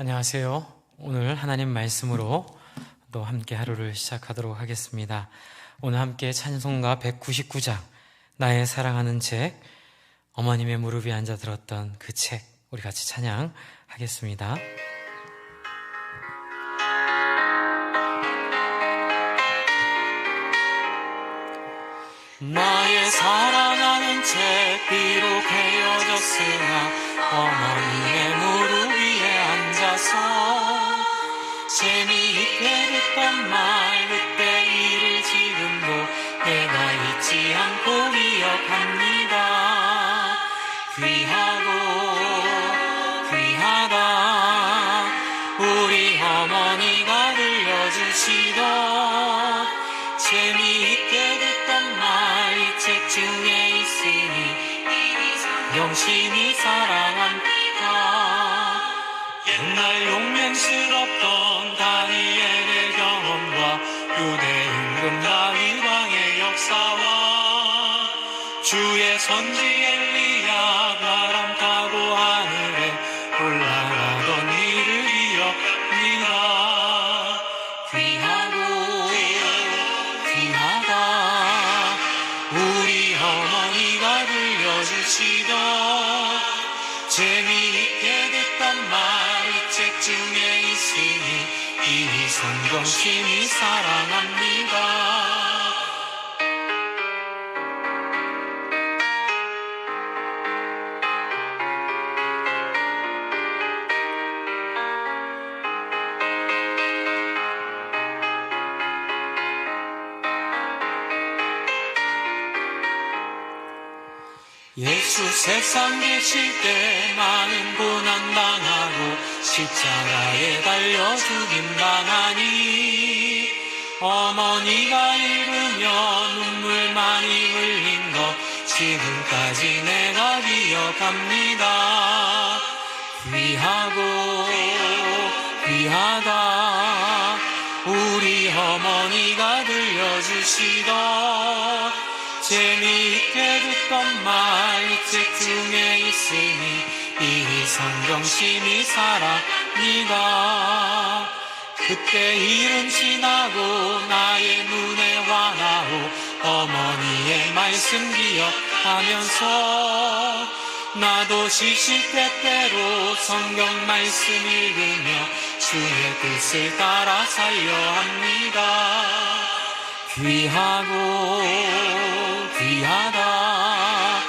안녕하세요. 오늘 하나님 말씀으로 또 함께 하루를 시작하도록 하겠습니다. 오늘 함께 찬송가 199장, 나의 사랑하는 책, 어머님의 무릎 위에 앉아 들었던 그 책, 우리 같이 찬양하겠습니다. 나의 사랑하는 책 비록 헤어졌으나 어머니의 무릎 위에 앉아서 옛날 용맹스럽던 다니엘의 경험과 유대 임금 다윗 왕의 역사와 주의 선지 이 성경심이 사랑합니다. 예수 세상 계실 때 많은 고난 십자가에 달려 죽임 당하니 어머니가 잃으며 눈물 많이 흘린 거 지금까지 내가 기억합니다. 귀하고 귀하다 우리 어머니가 들려주시던 재미있게 듣던 말이책 중에 있으니 이 성경심이 사랑니다 그때 일은 지나고 나의 눈에 환하고 어머니의 말씀 기억하면서 나도 시시때때로 성경 말씀 읽으며 주의 뜻을 따라 살려 합니다. 귀하고 귀하다.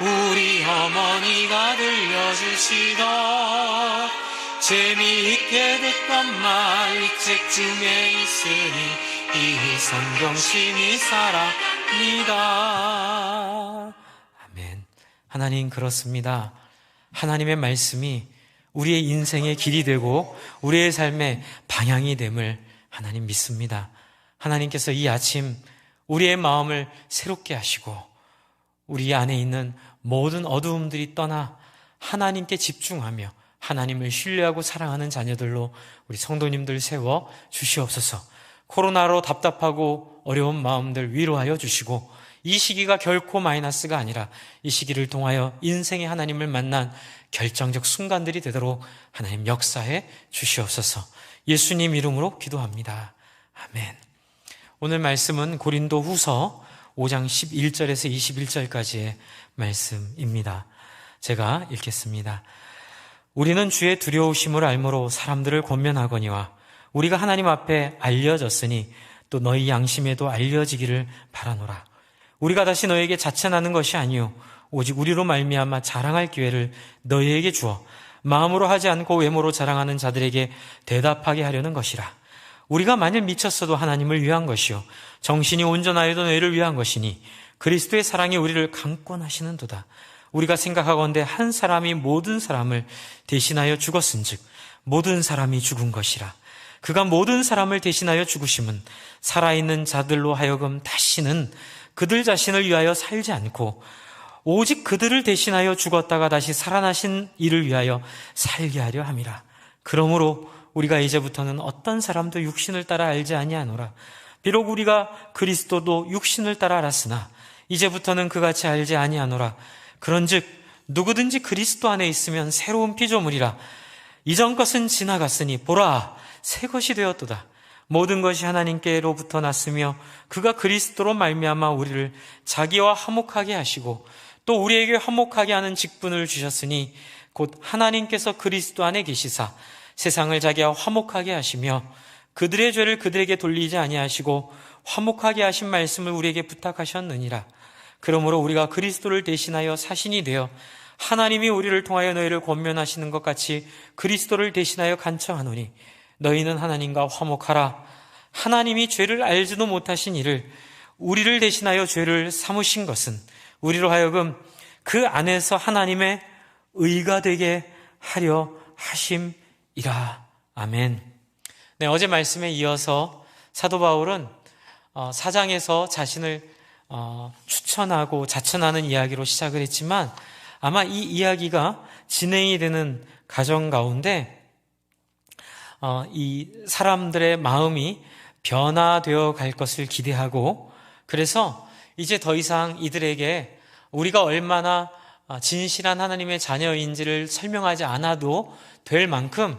우리 어머니가 들려주시던 재미있게 듣던 말이 책 중에 있으니 이 성경심이 사랑합니다. 아멘. 하나님 그렇습니다. 하나님의 말씀이 우리의 인생의 길이 되고 우리의 삶의 방향이 됨을 하나님 믿습니다. 하나님께서 이 아침 우리의 마음을 새롭게 하시고 우리 안에 있는 모든 어두움들이 떠나 하나님께 집중하며 하나님을 신뢰하고 사랑하는 자녀들로 우리 성도님들 세워 주시옵소서. 코로나로 답답하고 어려운 마음들 위로하여 주시고 이 시기가 결코 마이너스가 아니라 이 시기를 통하여 인생의 하나님을 만난 결정적 순간들이 되도록 하나님 역사해 주시옵소서. 예수님 이름으로 기도합니다. 아멘. 오늘 말씀은 고린도 후서 5장 11절에서 21절까지의 말씀입니다. 제가 읽겠습니다. 우리는 주의 두려우심을 알므로 사람들을 권면하거니와 우리가 하나님 앞에 알려졌으니 또 너희 양심에도 알려지기를 바라노라. 우리가 다시 너에게 자천하는 것이 아니요 오직 우리로 말미암아 자랑할 기회를 너희에게 주어 마음으로 하지 않고 외모로 자랑하는 자들에게 대답하게 하려는 것이라. 우리가 만일 미쳤어도 하나님을 위한 것이요 정신이 온전하여도 너희를 위한 것이니 그리스도의 사랑이 우리를 강권하시는도다. 우리가 생각하건대 한 사람이 모든 사람을 대신하여 죽었은즉 모든 사람이 죽은 것이라. 그가 모든 사람을 대신하여 죽으심은 살아있는 자들로 하여금 다시는 그들 자신을 위하여 살지 않고 오직 그들을 대신하여 죽었다가 다시 살아나신 이를 위하여 살게 하려 함이라. 그러므로 우리가 이제부터는 어떤 사람도 육신을 따라 알지 아니하노라. 비록 우리가 그리스도도 육신을 따라 알았으나 이제부터는 그같이 알지 아니하노라. 그런즉 누구든지 그리스도 안에 있으면 새로운 피조물이라 이전 것은 지나갔으니 보라 새 것이 되었도다. 모든 것이 하나님께로부터 났으며 그가 그리스도로 말미암아 우리를 자기와 화목하게 하시고 또 우리에게 화목하게 하는 직분을 주셨으니 곧 하나님께서 그리스도 안에 계시사 세상을 자기와 화목하게 하시며 그들의 죄를 그들에게 돌리지 아니하시고 화목하게 하신 말씀을 우리에게 부탁하셨느니라. 그러므로 우리가 그리스도를 대신하여 사신이 되어 하나님이 우리를 통하여 너희를 권면하시는 것 같이 그리스도를 대신하여 간청하노니 너희는 하나님과 화목하라. 하나님이 죄를 알지도 못하신 이를 우리를 대신하여 죄를 삼으신 것은 우리로 하여금 그 안에서 하나님의 의가 되게 하려 하심이라. 아멘. 네, 어제 말씀에 이어서 사도 바울은 어, 사장에서 자신을 어, 추천하고 자천하는 이야기로 시작을 했지만 아마 이 이야기가 진행이 되는 가정 가운데 어, 이 사람들의 마음이 변화되어 갈 것을 기대하고 그래서 이제 더 이상 이들에게 우리가 얼마나 진실한 하나님의 자녀인지를 설명하지 않아도 될 만큼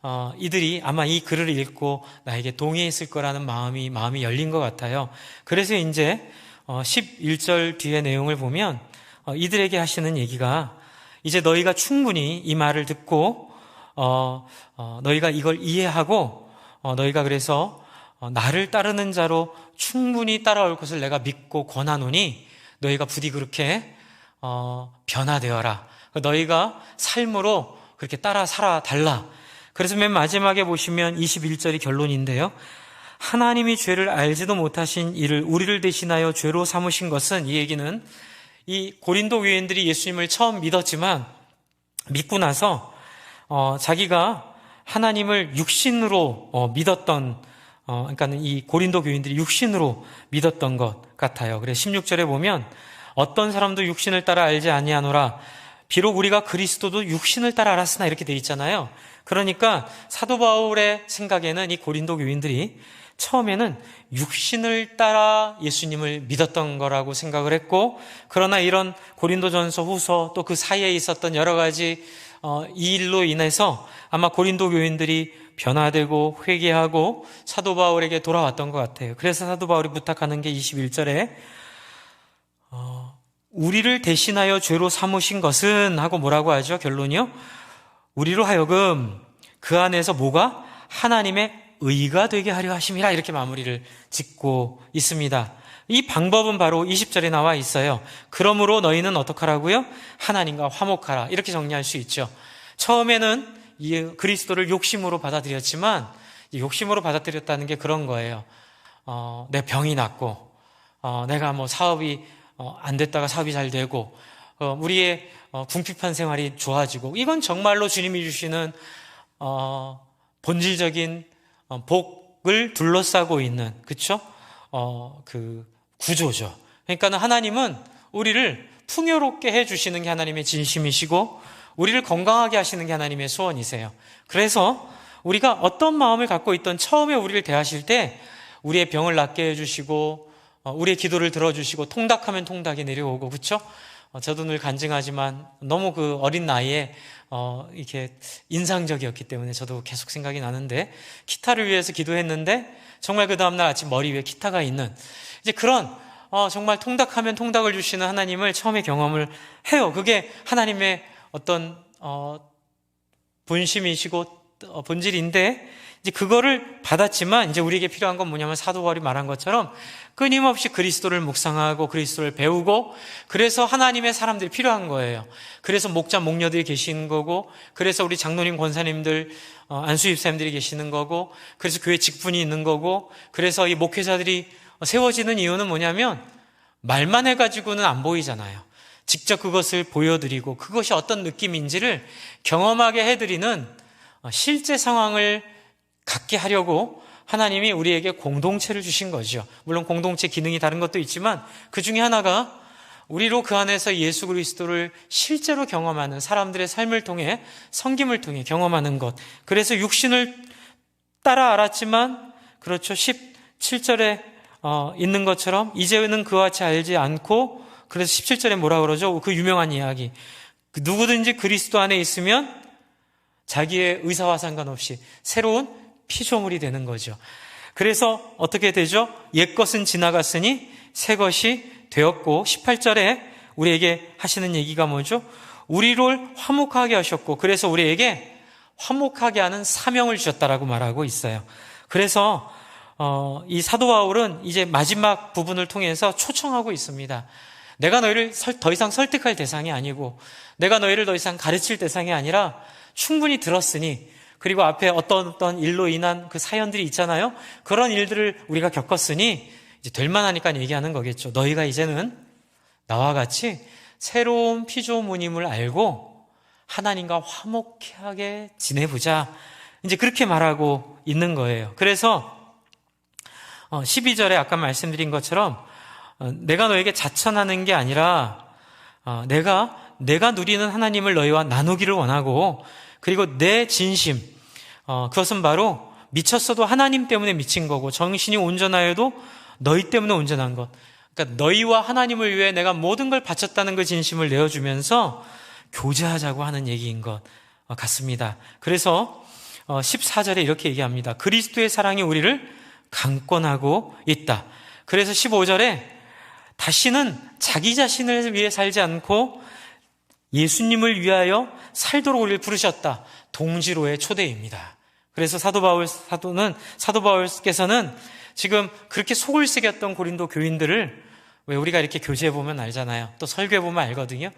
어, 이들이 아마 이 글을 읽고 나에게 동의했을 거라는 마음이 마음이 열린 것 같아요. 그래서 이제 어, 11절 뒤의 내용을 보면 어, 이들에게 하시는 얘기가 이제 너희가 충분히 이 말을 듣고 어, 어, 너희가 이걸 이해하고 어, 너희가 그래서 어, 나를 따르는 자로 충분히 따라올 것을 내가 믿고 권하노니 너희가 부디 그렇게 어, 변화되어라. 너희가 삶으로 그렇게 따라 살아 달라. 그래서 맨 마지막에 보시면 21절이 결론인데요. 하나님이 죄를 알지도 못하신 이를 우리를 대신하여 죄로 삼으신 것은 이 얘기는 이 고린도 교인들이 예수님을 처음 믿었지만 믿고 나서 어, 자기가 하나님을 육신으로 어, 믿었던 어, 그러니까는 이 고린도 교인들이 육신으로 믿었던 것 같아요. 그래 16절에 보면 어떤 사람도 육신을 따라 알지 아니하노라 비록 우리가 그리스도도 육신을 따라 알았으나 이렇게 돼 있잖아요. 그러니까 사도 바울의 생각에는 이 고린도 교인들이 처음에는 육신을 따라 예수님을 믿었던 거라고 생각을 했고, 그러나 이런 고린도전서 후서 또 그 사이에 있었던 여러 가지 어, 이 일로 인해서 아마 고린도 교인들이 변화되고 회개하고 사도 바울에게 돌아왔던 것 같아요. 그래서 사도 바울이 부탁하는 게 21절에 어, 우리를 대신하여 죄로 삼으신 것은 하고 뭐라고 하죠? 결론이요? 우리로 하여금 그 안에서 뭐가 하나님의 의가 되게 하려 하심이라 이렇게 마무리를 짓고 있습니다. 이 방법은 바로 20절에 나와 있어요. 그러므로 너희는 어떡하라고요? 하나님과 화목하라. 이렇게 정리할 수 있죠. 처음에는 이 그리스도를 욕심으로 받아들였지만 욕심으로 받아들였다는 게 그런 거예요. 어, 내 병이 낫고 어, 내가 뭐 사업이 어, 안 됐다가 사업이 잘 되고 어, 우리의 어, 궁핍한 생활이 좋아지고 이건 정말로 주님이 주시는 어, 본질적인 어, 복을 둘러싸고 있는 그쵸? 어, 그 구조죠. 그러니까는 하나님은 우리를 풍요롭게 해 주시는 게 하나님의 진심이시고 우리를 건강하게 하시는 게 하나님의 소원이세요. 그래서 우리가 어떤 마음을 갖고 있던 처음에 우리를 대하실 때 우리의 병을 낫게 해 주시고 어, 우리의 기도를 들어 주시고 통닭하면 통닭이 내려오고 그렇죠? 저도 늘 간증하지만 너무 그 어린 나이에 어, 이렇게 인상적이었기 때문에 저도 계속 생각이 나는데 기타를 위해서 기도했는데 정말 그 다음날 아침 머리 위에 기타가 있는 이제 그런 어, 정말 통닭하면 통닭을 주시는 하나님을 처음에 경험을 해요. 그게 하나님의 어떤 어, 본심이시고 어, 본질인데 이제 그거를 받았지만 이제 우리에게 필요한 건 뭐냐면 사도 바울이 말한 것처럼 끊임없이 그리스도를 묵상하고 그리스도를 배우고 그래서 하나님의 사람들이 필요한 거예요. 그래서 목자 목녀들이 계시는 거고 그래서 우리 장로님 권사님들 어, 안수입사님들이 계시는 거고 그래서 교회 직분이 있는 거고 그래서 이 목회자들이 세워지는 이유는 뭐냐면 말만 해가지고는 안 보이잖아요. 직접 그것을 보여드리고 그것이 어떤 느낌인지를 경험하게 해드리는 어, 실제 상황을 갖게 하려고 하나님이 우리에게 공동체를 주신 거죠. 물론 공동체 기능이 다른 것도 있지만 그 중에 하나가 우리로 그 안에서 예수 그리스도를 실제로 경험하는 사람들의 삶을 통해 성김을 통해 경험하는 것. 그래서 육신을 따라 알았지만 그렇죠. 17절에 어, 있는 것처럼 이제는 그와 같이 알지 않고 그래서 17절에 뭐라 그러죠? 그 유명한 이야기. 그 누구든지 그리스도 안에 있으면 자기의 의사와 상관없이 새로운 피조물이 되는 거죠. 그래서 어떻게 되죠? 옛 것은 지나갔으니 새 것이 되었고 18절에 우리에게 하시는 얘기가 뭐죠? 우리를 화목하게 하셨고 그래서 우리에게 화목하게 하는 사명을 주셨다라고 말하고 있어요. 그래서 어, 이 사도 바울은 이제 마지막 부분을 통해서 초청하고 있습니다. 내가 너희를 더 이상 설득할 대상이 아니고 내가 너희를 더 이상 가르칠 대상이 아니라 충분히 들었으니 그리고 앞에 어떤 어떤 일로 인한 그 사연들이 있잖아요. 그런 일들을 우리가 겪었으니 이제 될 만하니까 얘기하는 거겠죠. 너희가 이제는 나와 같이 새로운 피조물임을 알고 하나님과 화목하게 지내보자. 이제 그렇게 말하고 있는 거예요. 그래서 12절에 어, 아까 말씀드린 것처럼 어, 내가 너에게 자천하는 게 아니라 어, 내가 내가 누리는 하나님을 너희와 나누기를 원하고 그리고 내 진심 그것은 바로 미쳤어도 하나님 때문에 미친 거고 정신이 온전하여도 너희 때문에 온전한 것. 그러니까 너희와 하나님을 위해 내가 모든 걸 바쳤다는 그 진심을 내어주면서 교제하자고 하는 얘기인 것 같습니다. 그래서 14절에 이렇게 얘기합니다. 그리스도의 사랑이 우리를 강권하고 있다. 그래서 15절에 다시는 자기 자신을 위해 살지 않고 예수님을 위하여 살도록 우리를 부르셨다. 동지로의 초대입니다. 그래서 사도 바울 사도는 사도 바울께서는 지금 그렇게 속을 새겼던 고린도 교인들을 왜 우리가 이렇게 교제해 보면 알잖아요. 또 설교해 보면 알거든요.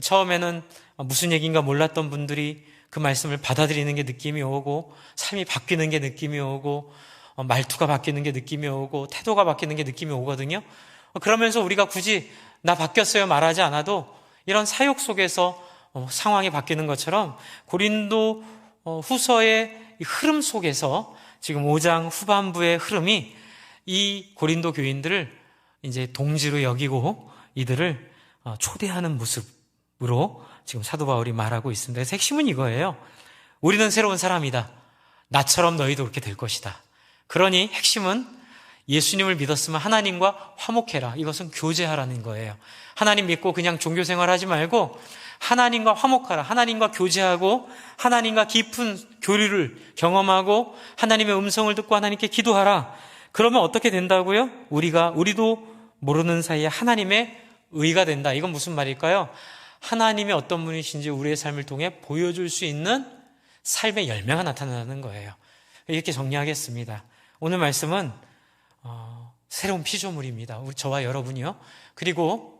처음에는 무슨 얘기인가 몰랐던 분들이 그 말씀을 받아들이는 게 느낌이 오고 삶이 바뀌는 게 느낌이 오고 어, 말투가 바뀌는 게 느낌이 오고 태도가 바뀌는 게 느낌이 오거든요. 어, 그러면서 우리가 굳이 나 바뀌었어요 말하지 않아도 이런 사역 속에서 어, 상황이 바뀌는 것처럼 고린도 후서의 흐름 속에서 지금 5장 후반부의 흐름이 이 고린도 교인들을 이제 동지로 여기고 이들을 초대하는 모습으로 지금 사도 바울이 말하고 있습니다. 핵심은 이거예요. 우리는 새로운 사람이다. 나처럼 너희도 그렇게 될 것이다. 그러니 핵심은 예수님을 믿었으면 하나님과 화목해라. 이것은 교제하라는 거예요. 하나님 믿고 그냥 종교 생활하지 말고 하나님과 화목하라. 하나님과 교제하고 하나님과 깊은 교류를 경험하고 하나님의 음성을 듣고 하나님께 기도하라. 그러면 어떻게 된다고요? 우리가 우리도 모르는 사이에 하나님의 의가 된다. 이건 무슨 말일까요? 하나님의 어떤 분이신지 우리의 삶을 통해 보여줄 수 있는 삶의 열매가 나타나는 거예요. 이렇게 정리하겠습니다. 오늘 말씀은 어, 새로운 피조물입니다. 저와 여러분이요. 그리고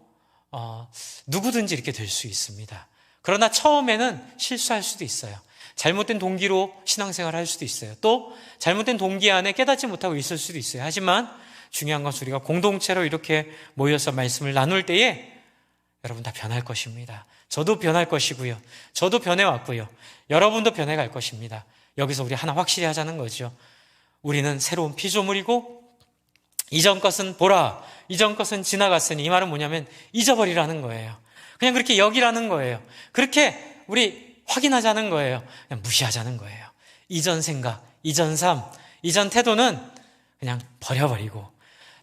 어, 누구든지 이렇게 될 수 있습니다. 그러나 처음에는 실수할 수도 있어요. 잘못된 동기로 신앙생활을 할 수도 있어요. 또 잘못된 동기 안에 깨닫지 못하고 있을 수도 있어요. 하지만 중요한 것은 우리가 공동체로 이렇게 모여서 말씀을 나눌 때에 여러분 다 변할 것입니다. 저도 변할 것이고요. 저도 변해왔고요. 여러분도 변해갈 것입니다. 여기서 우리 하나 확실히 하자는 거죠. 우리는 새로운 피조물이고 이전 것은 보라, 이전 것은 지나갔으니 이 말은 뭐냐면 잊어버리라는 거예요. 그냥 그렇게 여기라는 거예요. 그렇게 우리 확인하자는 거예요. 그냥 무시하자는 거예요. 이전 생각, 이전 삶, 이전 태도는 그냥 버려버리고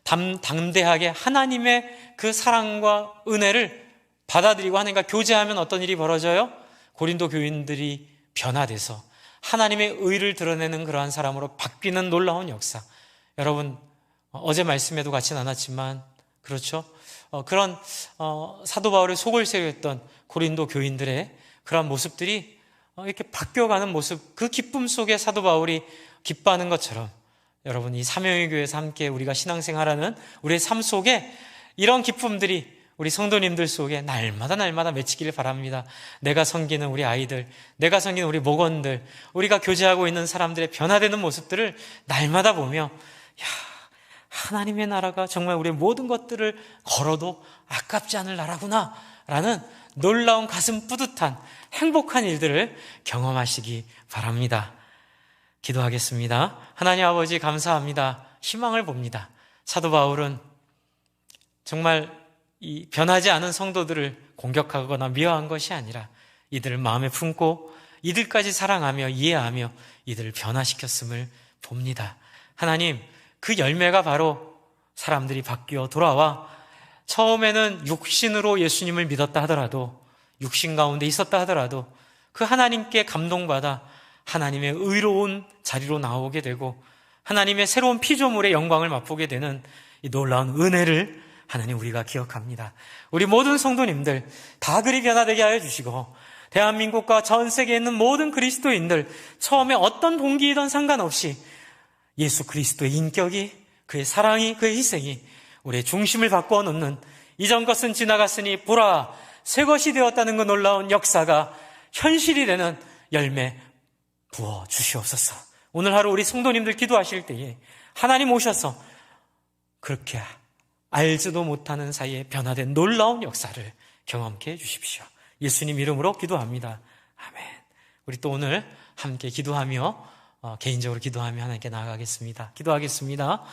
담, 담대하게 하나님의 그 사랑과 은혜를 받아들이고 하나님과 교제하면 어떤 일이 벌어져요? 고린도 교인들이 변화돼서 하나님의 의를 드러내는 그러한 사람으로 바뀌는 놀라운 역사. 여러분, 어제 말씀에도 같이 나눴지만, 그렇죠? 어, 그런, 어, 사도 바울의 속을 새겼던 고린도 교인들의 그러한 모습들이 어, 이렇게 바뀌어가는 모습, 그 기쁨 속에 사도 바울이 기뻐하는 것처럼 여러분, 이 사명의 교회에서 함께 우리가 신앙생활하는 우리의 삶 속에 이런 기쁨들이 우리 성도님들 속에 날마다 날마다 맺히기를 바랍니다. 내가 섬기는 우리 아이들, 내가 섬기는 우리 목원들, 우리가 교제하고 있는 사람들의 변화되는 모습들을 날마다 보며, 야, 하나님의 나라가 정말 우리의 모든 것들을 걸어도 아깝지 않을 나라구나. 라는 놀라운 가슴 뿌듯한 행복한 일들을 경험하시기 바랍니다. 기도하겠습니다. 하나님 아버지 감사합니다. 희망을 봅니다. 사도 바울은 정말 이 변하지 않은 성도들을 공격하거나 미워한 것이 아니라 이들을 마음에 품고 이들까지 사랑하며 이해하며 이들을 변화시켰음을 봅니다. 하나님, 그 열매가 바로 사람들이 바뀌어 돌아와 처음에는 육신으로 예수님을 믿었다 하더라도 육신 가운데 있었다 하더라도 그 하나님께 감동받아 하나님의 의로운 자리로 나오게 되고 하나님의 새로운 피조물의 영광을 맛보게 되는 이 놀라운 은혜를 하나님 우리가 기억합니다. 우리 모든 성도님들 다 그리 변화되게 하여 주시고 대한민국과 전 세계에 있는 모든 그리스도인들 처음에 어떤 동기이든 상관없이 예수 그리스도의 인격이 그의 사랑이 그의 희생이 우리의 중심을 바꾸어 놓는 이전 것은 지나갔으니 보라 새 것이 되었다는 그 놀라운 역사가 현실이 되는 열매 부어 주시옵소서. 오늘 하루 우리 성도님들 기도하실 때에 하나님 오셔서 그렇게 알지도 못하는 사이에 변화된 놀라운 역사를 경험케 해 주십시오. 예수님 이름으로 기도합니다. 아멘. 우리 또 오늘 함께 기도하며 어, 개인적으로 기도하며 하나님께 나아가겠습니다. 기도하겠습니다.